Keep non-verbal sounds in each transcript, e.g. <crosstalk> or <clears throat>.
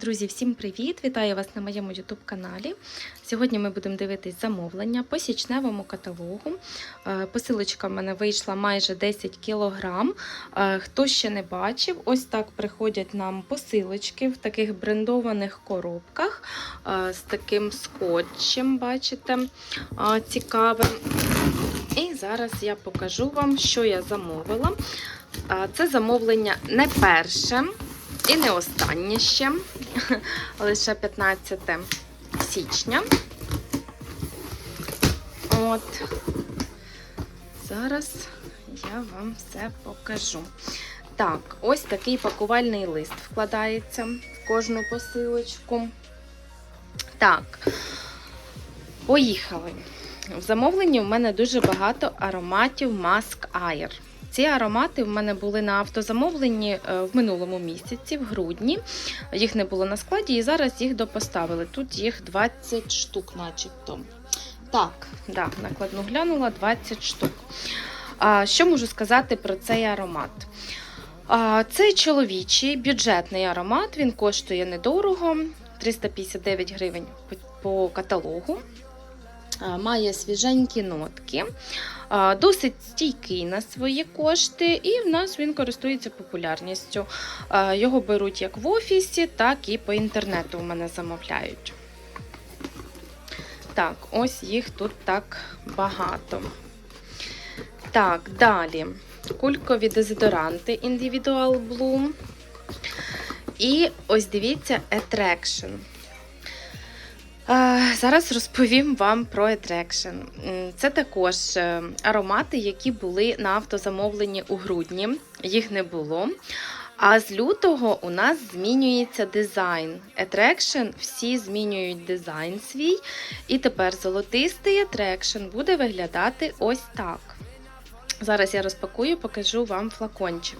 Друзі, всім привіт! Вітаю вас на моєму YouTube каналі. Сьогодні ми будемо дивитись замовлення по січневому каталогу. Е, Посилочка в мене вийшла майже 10 кг. Хто ще не бачив, ось так приходять нам посилочки в таких брендованих коробках е, з таким скотчем, бачите, е, цікавим. І зараз я покажу вам, що я замовила. Е, Це замовлення не перше. І не останнє ще, <laughs> лише 15 січня. От. Зараз я вам все покажу. Так, ось такий пакувальний лист вкладається в кожну посилочку. Так, поїхали. В замовленні в мене дуже багато ароматів Mask Air. Ці аромати в мене були на автозамовленні е, в минулому місяці, в грудні. Їх не було на складі, і зараз їх допоставили. Тут їх 20 штук, начебто. Так, да, накладну глянула 20 штук. А, Що можу сказати про цей аромат? А, Це чоловічий бюджетний аромат, він коштує недорого, 359 гривень по, по каталогу. Має свіженькі нотки. Досить стійкий на свої кошти, і в нас він користується популярністю. Його беруть як в офісі, так і по інтернету у мене замовляють. Так, ось їх тут так багато. Так, далі. Кулькові дезодоранти Individual Bloom. І ось дивіться, Attraction. Е, Зараз розповім вам про Attraction. Це також е, аромати, які були на автозамовленні у грудні. Їх не було. А з лютого у нас змінюється дизайн. Attraction всі змінюють дизайн свій. І тепер золотистий Attraction буде виглядати ось так. Зараз я розпакую, покажу вам флакончик.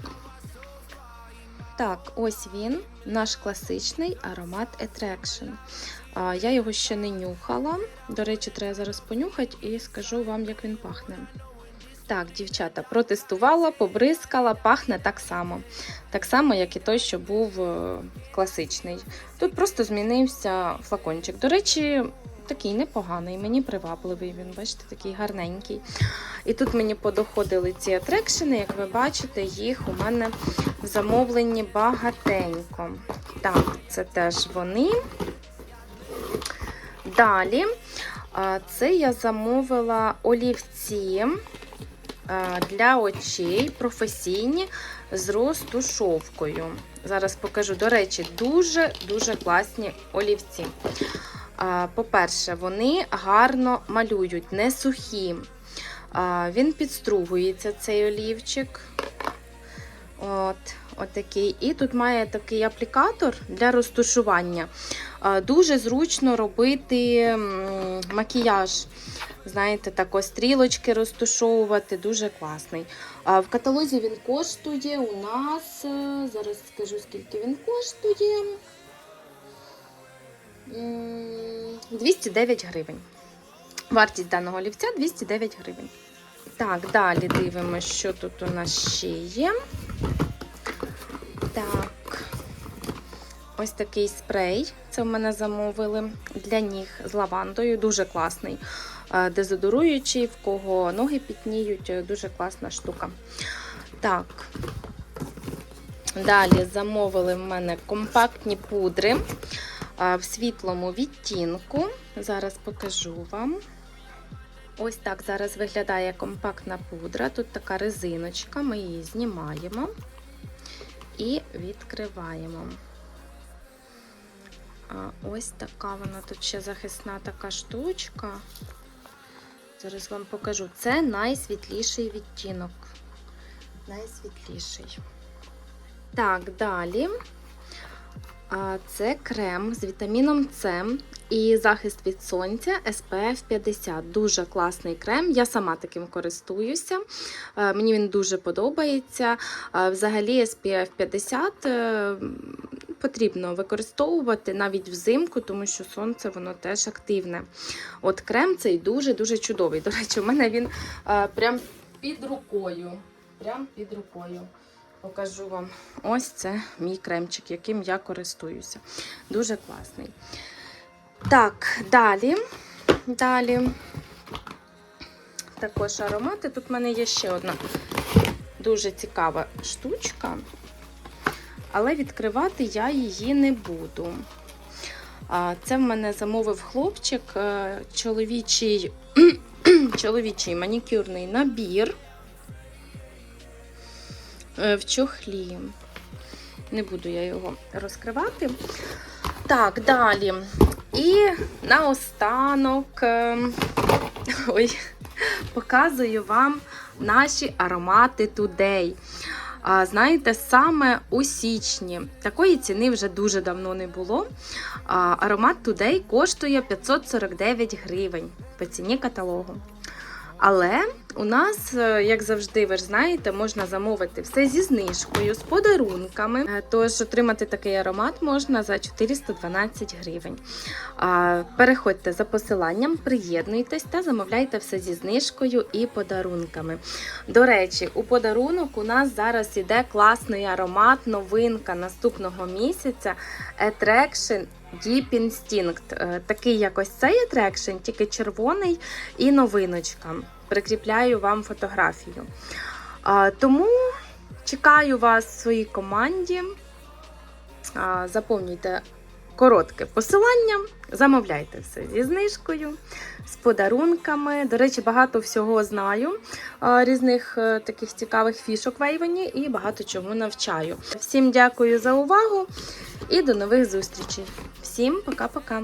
Так, ось він, наш класичний аромат Attraction. Я його ще не нюхала. До речі, треба зараз понюхати і скажу вам, як він пахне. Так, дівчата, протестувала, побризкала, пахне так само. Так само, як і той, що був е, класичний. Тут просто змінився флакончик. До речі, такий непоганий, мені привабливий він, бачите, такий гарненький. І тут мені подоходили ці атрекшени, як ви бачите, їх у мене в замовленні багатенько. Так, це теж вони. Далі, це я замовила олівці для очей професійні з розтушовкою. Зараз покажу, до речі, дуже-дуже класні олівці. По-перше, вони гарно малюють, не сухі. Він підстругується, цей олівчик. От, отакий. І тут має такий аплікатор для розтушування. Дуже зручно робити макіяж. Знаєте, так ось стрілочки розтушовувати, дуже класний. В каталозі він коштує у нас, е, зараз скажу, скільки він коштує. М, 209 гривень. Вартість даного олівця 209 гривень. Так, далі дивимося, що тут у нас ще є. Так, ось такий спрей. Це в мене замовили для ніг з лавандою. Дуже класний. Е, Дезодоруючий, в кого ноги пітніють, е, дуже класна штука. Так. Далі замовили в мене компактні пудри в світлому відтінку. Зараз покажу вам. Ось так зараз виглядає компактна пудра. Тут така резиночка, ми її знімаємо і відкриваємо. Ось така вона тут ще захисна така штучка. Зараз вам покажу. Це найсвітліший відтінок. Найсвітліший. Так, далі. Це крем з вітаміном С і захист від сонця SPF 50. Дуже класний крем. Я сама таким користуюся. Е, Мені він дуже подобається. Е, Взагалі, SPF 50 е, потрібно використовувати навіть взимку, тому що сонце воно теж активне. От крем цей дуже-дуже чудовий. До речі, у мене він прям під рукою. Прям під рукою. Покажу вам. Ось це мій кремчик, яким я користуюся. Дуже класний. Так, далі. Далі. Також аромати. Тут в мене є ще одна дуже цікава штучка, але відкривати я її не буду. Це в мене замовив хлопчик, е, чоловічий, <clears throat> чоловічий манікюрний набір в чохлі. Не буду я його розкривати. Так, далі. І наостанок е, <laughs> ой, показую вам наші аромати Today. Знаєте, саме у січні такої ціни вже дуже давно не було. Аромат Today коштує 549 гривень по ціні каталогу. Але у нас, е, як завжди, ви ж знаєте, можна замовити все зі знижкою, з подарунками. Е, Тож отримати такий аромат можна за 412 гривень. Переходьте за посиланням, приєднуйтесь та замовляйте все зі знижкою і подарунками. До речі, у подарунок у нас зараз іде класний аромат, новинка наступного місяця Attraction Deep Instinct. Е, Такий як ось цей Attraction, тільки червоний і новиночка. Прикріпляю вам фотографію. Тому чекаю вас в своїй команді. Заповнюйте коротке посилання, замовляйте все зі знижкою, з подарунками. До речі, багато всього знаю, різних е, таких цікавих фішок в Ейвені і багато чому навчаю. Всім дякую за увагу і до нових зустрічей. Всім пока-пока!